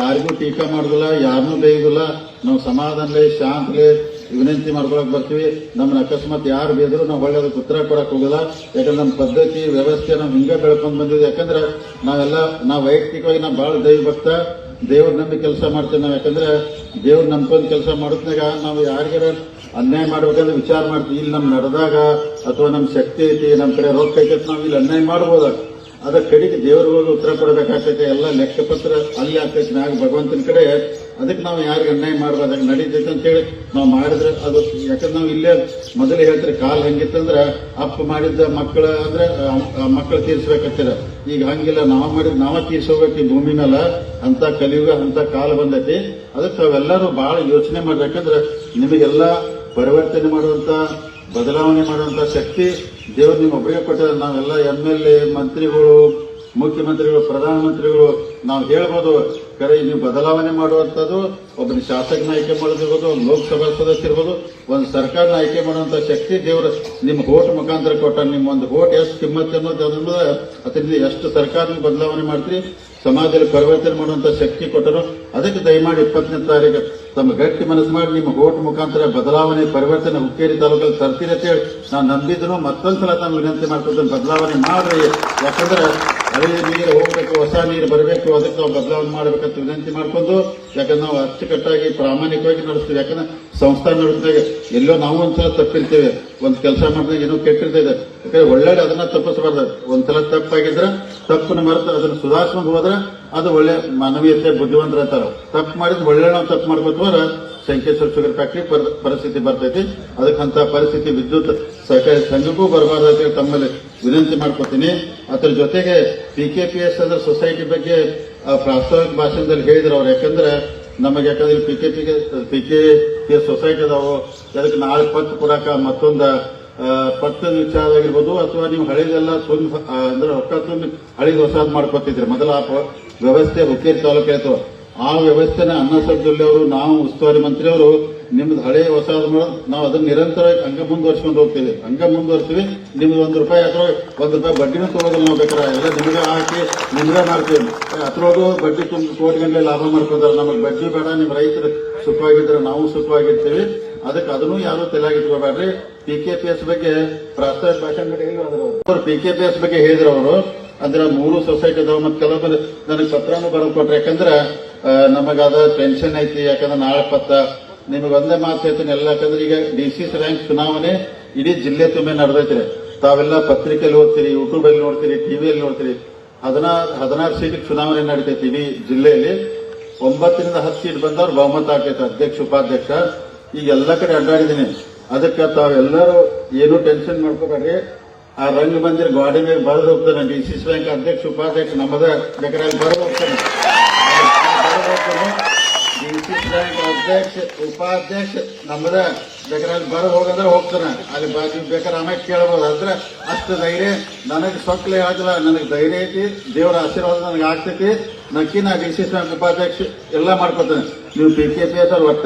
ಯಾರಿಗೂ ಟೀಕಾ ಮಾಡುದಿಲ್ಲ ಯಾರನ್ನೂ ಬೇಯುದಿಲ್ಲ. ನಾವು ಸಮಾಧಾನಲೇ, ಶಾಂತಲೆ ವಿನಂತಿ ಮಾಡ್ಕೊಳಕ್ ಬರ್ತೀವಿ. ನಮ್ಮನ್ನ ಅಕಸ್ಮಾತ್ ಯಾರು ಬೇದ್ರು ನಾವು ಒಳ್ಳೆಯದು ಉತ್ತರ ಕೊಡಕ್ ಹೋಗಲ್ಲ ಯಾಕಂದ್ರೆ ನಮ್ಮ ಪದ್ಧತಿ, ವ್ಯವಸ್ಥೆ ನಾವು ಹಿಂಗೆ ಬೆಳ್ಕೊಂಡು ಬಂದಿದ್ವಿ ಯಾಕಂದ್ರೆ ನಾವೆಲ್ಲ, ನಾವು ವೈಯಕ್ತಿಕವಾಗಿ ನಾವು ಭಾಳ ದೈವ ಭಕ್ತ ದೇವ್ರ ನಂಬಿ ಕೆಲಸ ಮಾಡ್ತೇವೆ ನಾವು. ಯಾಕಂದ್ರೆ ದೇವ್ರ ನಂಬ್ಕೊಂಡು ಕೆಲಸ ಮಾಡೋದ್ನಾಗ ನಾವು ಯಾರಿಗಾರ ಅನ್ಯಾಯ ಮಾಡ್ಬೇಕಂದ್ರೆ ವಿಚಾರ ಮಾಡ್ತೀವಿ. ಇಲ್ಲಿ ನಮ್ಮ ನಡೆದಾಗ ಅಥವಾ ನಮ್ಮ ಶಕ್ತಿ ಐತಿ ನಮ್ಮ ಕಡೆ ರೊಕ್ಕ ಐತಿ ನಾವು ಇಲ್ಲಿ ಅನ್ಯಾಯ ಮಾಡ್ಬೋದ ಅದ ಕಡೆಗೆ ದೇವರು ಹೋಗಿ ಉತ್ತರ ಕೊಡಬೇಕಾಗ್ತೈತೆ ಎಲ್ಲ ಲೆಕ್ಕಪತ್ರ ಅಲ್ಲಿ ಆಗ್ತೈತಿ, ನಾಗ ಭಗವಂತನ ಕಡೆ. ಅದಕ್ಕೆ ನಾವು ಯಾರಿಗೆ ಅನ್ಯಾಯ ಮಾಡಬಾರ್ದಾಗ ನಡೀತೈತೆ ಅಂತೇಳಿ ನಾವು ಮಾಡಿದ್ರೆ ಅದು, ಯಾಕಂದ್ರೆ ನಾವು ಇಲ್ಲೇ ಮೊದಲೇ ಹೇಳ್ತಾರೆ, ಕಾಲ್ ಹೆಂಗಿತ್ತಂದ್ರ ಅಪ್ಪ ಮಾಡಿದ್ದ ಮಕ್ಕಳ ಅಂದ್ರೆ ಮಕ್ಕಳು ತೀರಿಸ್ಬೇಕಂತೀರ ಈಗ ಹಂಗಿಲ್ಲ, ನಾವು ಮಾಡಿದ್, ನಾವ ತೀರ್ಸೋಬೇಕು ಈ ಭೂಮಿ ಮೇಲೆ ಅಂತ ಕಲಿಯುಗ ಅಂತ ಕಾಲ ಬಂದೈತಿ. ಅದಕ್ಕೆ ತಾವೆಲ್ಲರೂ ಬಹಳ ಯೋಚನೆ ಮಾಡ್ಬೇಕಂದ್ರೆ ನಿಮಗೆಲ್ಲ ಪರಿವರ್ತನೆ ಮಾಡುವಂತ ಬದಲಾವಣೆ ಮಾಡುವಂತ ಶಕ್ತಿ ದೇವರು ನಿಮ್ಮ ಒಬ್ಬರಿಗೆ ಕೊಟ್ಟಿದ್ದಾರೆ. ನಾವೆಲ್ಲ ಎಂ ಎಲ್ ಎ ಮಂತ್ರಿಗಳು, ಮುಖ್ಯಮಂತ್ರಿಗಳು, ಪ್ರಧಾನಮಂತ್ರಿಗಳು, ನಾವು ಹೇಳ್ಬೋದು ಕರೆ, ನೀವು ಬದಲಾವಣೆ ಮಾಡುವಂಥದ್ದು, ಒಬ್ಬನ ಶಾಸಕನ ಆಯ್ಕೆ ಮಾಡೋದಿರ್ಬೋದು ಒಂದು ಲೋಕಸಭಾ ಸದಸ್ಯ ಇರ್ಬೋದು, ಒಂದು ಸರ್ಕಾರನ ಆಯ್ಕೆ ಮಾಡುವಂಥ ಶಕ್ತಿ ದೇವರು ನಿಮ್ಮ ಓಟ್ ಮುಖಾಂತರ ಕೊಟ್ಟ ನಿಮ್ಮ ಒಂದು ಓಟ್ ಎಷ್ಟು ಕಿಮ್ಮತ್ ಅನ್ನೋದು ಅದರಿಂದ ಎಷ್ಟು ಸರ್ಕಾರ ಬದಲಾವಣೆ ಮಾಡ್ತೀರಿ? ಸಮಾಜದಲ್ಲಿ ಪರಿವರ್ತನೆ ಮಾಡುವಂಥ ಶಕ್ತಿ ಕೊಟ್ಟರು. ಅದಕ್ಕೆ ದಯಮಾಡಿ ಇಪ್ಪತ್ತನೇ ತಾರೀಕು ತಮ್ಮ ಗಟ್ಟಿ ಮನಸ್ಸು ಮಾಡಿ ನಿಮ್ಮ ಓಟ್ ಮುಖಾಂತರ ಬದಲಾವಣೆ ಪರಿವರ್ತನೆ ಹುಕ್ಕೇರಿ ತಾಲೂಕಲ್ಲಿ ತರ್ತೀರಿ ಅಂತ ಹೇಳಿ ನಾನು ನಂಬಿದ್ರು ಮತ್ತೊಂದ್ಸಲ ತಮ್ಮ ವಿನಂತಿ ಮಾಡ್ಕೊತೀನಿ ಬದಲಾವಣೆ ಮಾಡ್ರಿ. ಯಾಕಂದ್ರೆ ಹಳೆಯ ನೀರು ಹೋಗ್ಬೇಕು, ಹೊಸ ನೀರು ಬರಬೇಕು, ಅದಕ್ಕೆ ನಾವು ಬದಲಾವಣೆ ಮಾಡಬೇಕಂತ ವಿನಂತಿ ಮಾಡ್ಕೊಂಡು, ಯಾಕಂದ್ರೆ ನಾವು ಅಚ್ಚುಕಟ್ಟಾಗಿ ಪ್ರಾಮಾಣಿಕವಾಗಿ ನಡೆಸ್ತೀವಿ. ಯಾಕಂದ್ರೆ ಸಂಸ್ಥೆ ನಡೆಸಿದಾಗ ಎಲ್ಲೋ ನಾವು ಒಂದ್ಸಲ ತಪ್ಪಿರ್ತೇವೆ. ಒಂದು ಕೆಲಸ ಮಾಡಿದಾಗ ಏನೋ ಕೆಟ್ಟಿರ್ತದೆ ಯಾಕಂದ್ರೆ ಒಳ್ಳೆ ಅದನ್ನ ತಪ್ಪಿಸಬಾರ್ದು. ಒಂದ್ಸಲ ತಪ್ಪಾಗಿದ್ರೆ ತಪ್ಪನ್ನು ಮರೆತು ಅದನ್ನು ಸುಧಾರಿಸ್ಕೊಂಡು ಹೋದ್ರೆ ಅದು ಒಳ್ಳೆ ಮಾನವೀಯತೆ, ಬುದ್ಧಿವಂತರ ಅಂತಾರೆ. ತಪ್ಪು ಮಾಡಿದ್ರೆ ಒಳ್ಳೆ ನಾವು ತಪ್ಪು ಮಾಡ್ಬೇಕು ಅಂದ್ರೆ ಶಂಕೇಶ್ವರ ಶುಗರ್ ಫ್ಯಾಕ್ಟ್ರಿ ಪರ್- ಪರಿಸ್ಥಿತಿ ಬರ್ತೈತಿ. ಅದಕ್ಕಂತ ಪರಿಸ್ಥಿತಿ ವಿದ್ಯುತ್ ಸಹಕಾರಿ ಸಂಘಕ್ಕೂ ಬರಬಾರ್ದು ಅಂತ ಹೇಳಿ ತಮ್ಮಲ್ಲಿ ವಿನಂತಿ ಮಾಡ್ಕೊತೀನಿ. ಅದ್ರ ಜೊತೆಗೆ ಪಿ ಕೆ ಪಿ ಎಸ್ ಅಂದ್ರೆ ಸೊಸೈಟಿ ಬಗ್ಗೆ ಪ್ರಾಸ್ತಾವಿಕ ಭಾಷಣದಲ್ಲಿ ಹೇಳಿದ್ರು ಅವ್ರು. ಯಾಕಂದ್ರೆ ನಮಗೆ ಯಾಕಂದ್ರೆ P K P P K P S society ಅದಾವು. ಅದಕ್ಕೆ ನಾಳೆ ಪತ್ತು ಕೊಡಾಕ ಮತ್ತೊಂದ ಆ, ವಿಚಾರ ಆಗಿರ್ಬೋದು ಅಥವಾ ನೀವು ಹಳೆದೆಲ್ಲ ತುಂಬ ಅಂದ್ರೆ ರೊಕ್ಕ ತುಂಬಿ ಹಳೇದು ಹೊಸದು ಮಾಡ್ಕೊತಿದ್ರಿ ಮೊದಲ ಆ ವ್ಯವಸ್ಥೆ ಹುಕ್ಕೇರಿ ತಾಲೂಕು ಆ ವ್ಯವಸ್ಥೆನ ಅನ್ನ ಜಿಲ್ಲೆ ಅವರು ನಾವು ಉಸ್ತುವಾರಿ ಮಂತ್ರಿ ಅವರು ನಿಮ್ದು ಹಳೆ ಹೊಸ ನಾವು ಅದನ್ನ ನಿರಂತರ ಹಂಗ ಮುಂದುವರ್ಸ್ಕೊಂಡು ಹೋಗ್ತೀವಿ. ಹಂಗ ಮುಂದುವರ್ಸ್ತೀವಿ ನಿಮ್ದು ಒಂದು ರೂಪಾಯಿ ಅಥವಾ ಒಂದು ರೂಪಾಯಿ ಬಡ್ಡಿನ ತೊಗೊಳೋದಿಲ್ಲ ನಾವು ಬೇಕಾರೆ ಎಲ್ಲ ನಿಮ್ಗೆ ಹಾಕಿ ನಿಮ್ಗೆ ಮಾಡ್ತೀವಿ. ಅದ್ರೊಳಗೂ ಬಡ್ಡಿ ತುಂಬ ಕೋಟಿ ಗಂಟೆ ಲಾಭ ಮಾಡ್ಕೊಂತಾರೆ. ನಮಗೆ ಬಡ್ಡಿ ಬೇಡ. ನಿಮ್ ರೈತರು ಸುಖವಾಗಿದ್ರೆ ನಾವು ಸುಖವಾಗಿರ್ತೀವಿ ಅದಕ್ಕೆ ಅದನ್ನು ಯಾರು ತಲೆಯಾಗಿಟ್ಕೋಬೇಡ್ರಿ ಪಿ ಕೆ ಪಿ ಎಸ್ ಬಗ್ಗೆ ಪ್ರಾಸ್ತಾವಿಕ ಭಾಷಣ ಅವರು ಪಿ ಕೆ ಪಿ ಎಸ್ ಬಗ್ಗೆ ಹೇಳಿದ್ರು ಅವರು. ಅಂದ್ರೆ ಮೂರು ಸೊಸೈಟಿ ಅದಾವ ಮತ್ತೆ ಕೆಲವೊಬ್ಬರು ನನಗೆ ಪತ್ರನೂ ಬರೆದು ಯಾಕಂದ್ರೆ ನಮಗಾದ ಟೆನ್ಷನ್ ಐತಿ. ಯಾಕಂದ್ರೆ ನಾಳೆ ಪತ್ತ ನಿಮಗೆ ಒಂದೇ ಮಾತು ಹೇಳ್ತೀನಿ ಎಲ್ಲ. ಯಾಕಂದ್ರೆ ಈಗ ಡಿ ಸಿ ರ್ಯಾಂಕ್ ಚುನಾವಣೆ ಇಡೀ ಜಿಲ್ಲೆ ತುಂಬ ನಡೆದೈತ್ರಿ ತಾವೆಲ್ಲ ಪತ್ರಿಕೆಯಲ್ಲಿ ಓದ್ತೀರಿ ಯೂಟ್ಯೂಬ್ ಅಲ್ಲಿ ನೋಡ್ತೀರಿ ಟಿವಿಯಲ್ಲಿ ನೋಡ್ತೀರಿ. ಹದಿನಾರು ಹದಿನಾರು ಸೀಟ್ ಚುನಾವಣೆ ನಡೀತೈತಿ ಇಡೀ ಜಿಲ್ಲೆಯಲ್ಲಿ. ಒಂಬತ್ತರಿಂದ ಹತ್ತು ಸೀಟ್ ಬಂದವ್ರು ಬಹುಮತ ಆಗ್ತೈತೆ ಅಧ್ಯಕ್ಷ, ಉಪಾಧ್ಯಕ್ಷ. ಈಗ ಎಲ್ಲ ಕಡೆ ಅಡ್ಡಾಡಿದ್ದೀನಿ. ಅದಕ್ಕೆ ತಾವೆಲ್ಲರೂ ಏನು ಟೆನ್ಷನ್ ಮಾಡ್ಕೋಬೇಡ್ರಿ. ಆ ರಂಗ ಮಂದಿರ ಗಾಡಿ ಮೇಲೆ ಬರೆದು ಹೋಗ್ತಾನೆ ಡಿ ಸಿ ಬ್ಯಾಂಕ್ ಅಧ್ಯಕ್ಷ, ಉಪಾಧ್ಯಕ್ಷ ನಮ್ಮದ ಬೇಕಾದ್ರೆ ಬರೆದು ಹೋಗ್ತಾನೆ. ಡಿ ಸಿ ಬ್ಯಾಂಕ್ ಅಧ್ಯಕ್ಷ, ಉಪಾಧ್ಯಕ್ಷ ನಮ್ಮದ ಬೇಕಾದ್ರೆ ಅಲ್ಲಿ ಬರ ಹೋಗಂದ್ರೆ ಹೋಗ್ತಾನೆ. ಅಲ್ಲಿ ಬಾಜು ಬೇಕಾದ್ರೆ ಆಮೇಲೆ ಕೇಳ್ಬೋದು. ಅಂದ್ರೆ ಅಷ್ಟು ಧೈರ್ಯ ನನಗೆ ಸೊಕ್ಲೆ ಆಗಲ್ಲ. ನನಗೆ ಧೈರ್ಯ ಐತಿ. ದೇವರ ಆಶೀರ್ವಾದ ನನಗೆ ಆಗ್ತೈತಿ. ನಕ್ಕಿ ನಾ ಡಿ ಸಿ ಬ್ಯಾಂಕ್ ಉಪಾಧ್ಯಕ್ಷ ಎಲ್ಲ ಮಾಡ್ಕೊತಾನೆ. ನೀವು ಬಿ ಕೆ ಪಿ ಒಟ್ಟ